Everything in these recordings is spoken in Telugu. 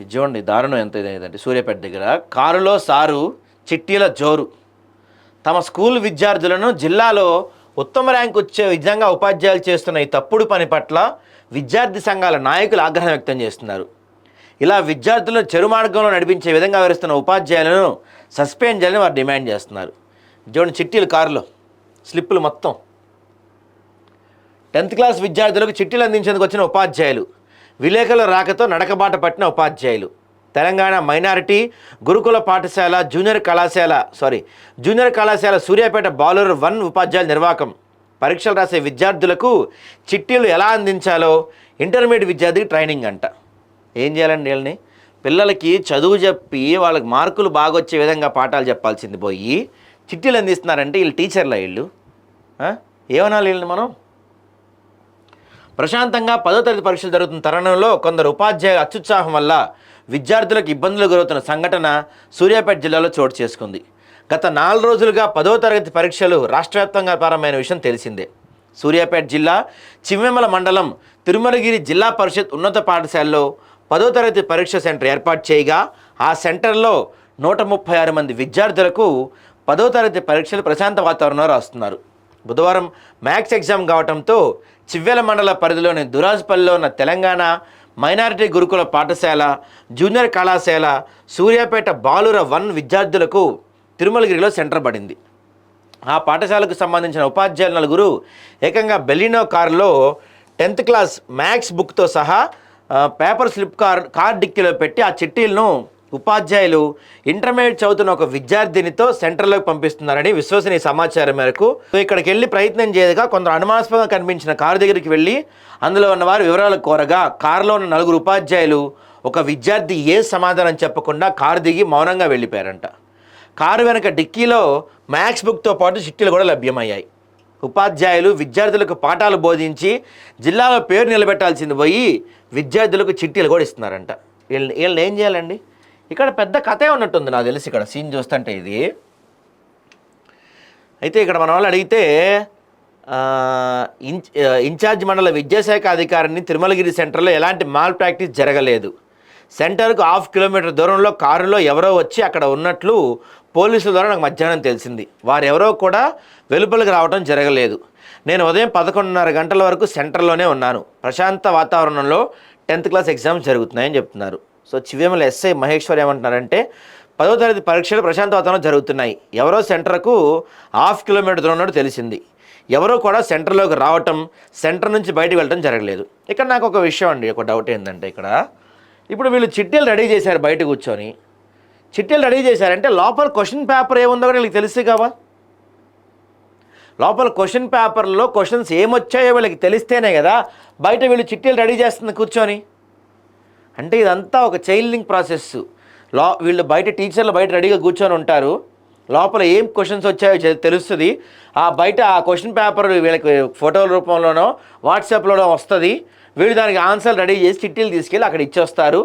ఇది చూడండి దారుణం ఎంత ఇదంటే సూర్యాపేట దగ్గర కారులో సారు చిట్టీల జోరు. తమ స్కూల్ విద్యార్థులను జిల్లాలో ఉత్తమ ర్యాంక్ వచ్చే విధంగా ఉపాధ్యాయులు చేస్తున్న ఈ తప్పుడు పని పట్ల విద్యార్థి సంఘాల నాయకులు ఆగ్రహం వ్యక్తం చేస్తున్నారు. ఇలా విద్యార్థులను చెరు మార్గంలో నడిపించే విధంగా వివరిస్తున్న ఉపాధ్యాయులను సస్పెండ్ చేయాలని వారు డిమాండ్ చేస్తున్నారు. చూడండి చిట్టీలు కారులో స్లిప్పులు మొత్తం. టెన్త్ క్లాస్ విద్యార్థులకు చిట్టీలు అందించేందుకు వచ్చిన ఉపాధ్యాయులు విలేకరుల రాకతో నడకబాట పట్టిన ఉపాధ్యాయులు. తెలంగాణ మైనారిటీ గురుకుల పాఠశాల జూనియర్ కళాశాల సారీ జూనియర్ కళాశాల సూర్యాపేట బాలర్ వన్ ఉపాధ్యాయుల నిర్వాహకం. పరీక్షలు రాసే విద్యార్థులకు చిట్టీలు ఎలా అందించాలో ఇంటర్మీడియట్ విద్యార్థికి ట్రైనింగ్ అంట. ఏం చేయాలండి వీళ్ళని? పిల్లలకి చదువు చెప్పి వాళ్ళకి మార్కులు బాగా వచ్చే విధంగా పాఠాలు చెప్పాల్సింది పోయి చిట్టీలు అందిస్తున్నారంటే వీళ్ళు టీచర్ల వీళ్ళు? ఏమనాలి వీళ్ళని మనం? ప్రశాంతంగా పదో తరగతి పరీక్షలు జరుగుతున్న తరుణంలో కొందరు ఉపాధ్యాయ అత్యుత్సాహం వల్ల విద్యార్థులకు ఇబ్బందులు గురవుతున్న సంఘటన సూర్యాపేట జిల్లాలో చోటు చేసుకుంది. గత నాలుగు రోజులుగా పదో తరగతి పరీక్షలు రాష్ట్రవ్యాప్తంగా ప్రారంభమైన విషయం తెలిసిందే. సూర్యాపేట జిల్లా చిమ్మెమల మండలం తిరుమలగిరి జిల్లా పరిషత్ ఉన్నత పాఠశాలలో పదో తరగతి పరీక్ష సెంటర్ ఏర్పాటు చేయగా ఆ సెంటర్లో నూట ముప్పై ఆరు మంది విద్యార్థులకు పదో తరగతి పరీక్షలు ప్రశాంత వాతావరణంలో రాస్తున్నారు. బుధవారం మ్యాథ్స్ ఎగ్జామ్ కావడంతో చివ్వెల మండల పరిధిలోని దురాజ్పల్లిలో ఉన్న తెలంగాణ మైనారిటీ గురుకుల పాఠశాల జూనియర్ కళాశాల సూర్యాపేట బాలుర వన్ విద్యార్థులకు తిరుమలగిరిలో సెంటర్ పడింది. ఆ పాఠశాలకు సంబంధించిన ఉపాధ్యాయులు నలుగురు ఏకంగా బెలినో కారులో టెన్త్ క్లాస్ మ్యాథ్స్ బుక్తో సహా పేపర్ స్లిప్ కార్ కార్ డిక్కీలో పెట్టి ఆ చిట్టీలను ఉపాధ్యాయులు ఇంటర్మీడియట్ చదువుతున్న ఒక విద్యార్థినితో సెంటర్లోకి పంపిస్తున్నారని విశ్వసనీయ సమాచారం మేరకు. ఇక్కడికి వెళ్ళి ప్రయత్నం చేయగా కొందరు అనుమానాస్పదంగా కనిపించిన కారు దగ్గరికి వెళ్ళి అందులో ఉన్న వారు వివరాలు కోరగా కారులో ఉన్న నలుగురు ఉపాధ్యాయులు ఒక విద్యార్థి ఏ సమాధానం చెప్పకుండా కారు దిగి మౌనంగా వెళ్ళిపోయారంట. కారు వెనక డిక్కీలో మ్యాథ్స్ బుక్తో పాటు చిట్టీలు కూడా లభ్యమయ్యాయి. ఉపాధ్యాయులు విద్యార్థులకు పాఠాలు బోధించి జిల్లాలో పేరు నిలబెట్టాల్సింది పోయి విద్యార్థులకు చిట్టీలు కూడా ఇస్తున్నారంట. వీళ్ళని వీళ్ళని ఏం చేయాలండి? ఇక్కడ పెద్ద కథే ఉన్నట్టుంది నాకు తెలిసి ఇక్కడ సీన్ చూస్తుంటే ఇది. అయితే ఇక్కడ మన వాళ్ళు అడిగితే ఇన్ఛార్జ్ మండల విద్యాశాఖ అధికారిని తిరుమలగిరి సెంటర్లో ఎలాంటి మాల్ ప్రాక్టీస్ జరగలేదు. సెంటర్కు హాఫ్ కిలోమీటర్ దూరంలో కారులో ఎవరో వచ్చి అక్కడ ఉన్నట్లు పోలీసుల ద్వారా నాకు మధ్యాహ్నం తెలిసింది. వారు ఎవరో కూడా వెలుపలికి రావడం జరగలేదు. నేను ఉదయం పదకొండున్నర గంటల వరకు సెంటర్లోనే ఉన్నాను. ప్రశాంత వాతావరణంలో టెన్త్ క్లాస్ ఎగ్జామ్స్ జరుగుతున్నాయని చెప్తున్నారు. సో చివేమల ఎస్ఐ మహేశ్వర్ ఏమంటున్నారంటే పదో తరగతి పరీక్షలు ప్రశాంత వాతావరణం జరుగుతున్నాయి. ఎవరో సెంటర్కు హాఫ్ కిలోమీటర్ దూరం ఉన్నట్టు తెలిసింది. ఎవరో కూడా సెంటర్లోకి రావటం సెంటర్ నుంచి బయటకు వెళ్ళటం జరగలేదు. ఇక్కడ నాకు ఒక విషయం అండి ఒక డౌట్ ఏంటంటే ఇక్కడ. ఇప్పుడు వీళ్ళు చిట్టీలు రెడీ చేశారు బయట కూర్చొని. చిట్టీలు రెడీ చేశారంటే లోపల క్వశ్చన్ పేపర్ ఏముందో కూడా వీళ్ళకి తెలుసు కావా లోపల క్వశ్చన్ పేపర్లో క్వశ్చన్స్ ఏమొచ్చాయో వీళ్ళకి తెలిస్తేనే కదా బయట వీళ్ళు చిట్టీలు రెడీ చేస్తుంది కూర్చొని. అంటే ఇదంతా ఒక చైల్డ్ లింక్ ప్రాసెస్. లో వీళ్ళు బయట టీచర్లు బయట రెడీగా కూర్చొని ఉంటారు. లోపల ఏం క్వశ్చన్స్ వచ్చాయో తెలుస్తుంది. ఆ బయట ఆ క్వశ్చన్ పేపర్ వీళ్ళకి ఫోటోల రూపంలోనో వాట్సాప్లోనో వస్తుంది. వీళ్ళు దానికి ఆన్సర్ రెడీ చేసి చిట్టీలు తీసుకెళ్ళి అక్కడ ఇచ్చేస్తారు.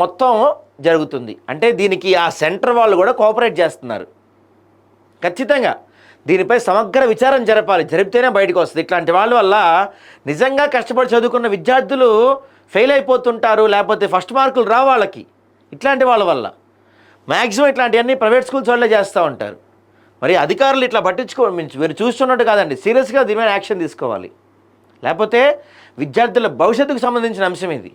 మొత్తం జరుగుతుంది. అంటే దీనికి ఆ సెంటర్ వాళ్ళు కూడా కోఆపరేట్ చేస్తున్నారు. ఖచ్చితంగా. దీనిపై సమగ్ర విచారం జరపాలి. జరిపితేనే బయటకు వస్తుంది. ఇట్లాంటి వాళ్ళ వల్ల నిజంగా కష్టపడి చదువుకున్న విద్యార్థులు ఫెయిల్ అయిపోతుంటారు. లేకపోతే ఫస్ట్ మార్కులు రావు వాళ్ళకి. ఇట్లాంటి వాళ్ళ వల్ల. మ్యాక్సిమం ఇట్లాంటివన్నీ ప్రైవేట్ స్కూల్స్ వాళ్ళే చేస్తూ ఉంటారు. మరి అధికారులు ఇట్లా పట్టించుకో మీరు మీరు చూస్తున్నట్టు కాదండి. సీరియస్గా దీని మీద యాక్షన్ తీసుకోవాలి. లేకపోతే విద్యార్థుల భవిష్యత్తుకు సంబంధించిన అంశం ఇది.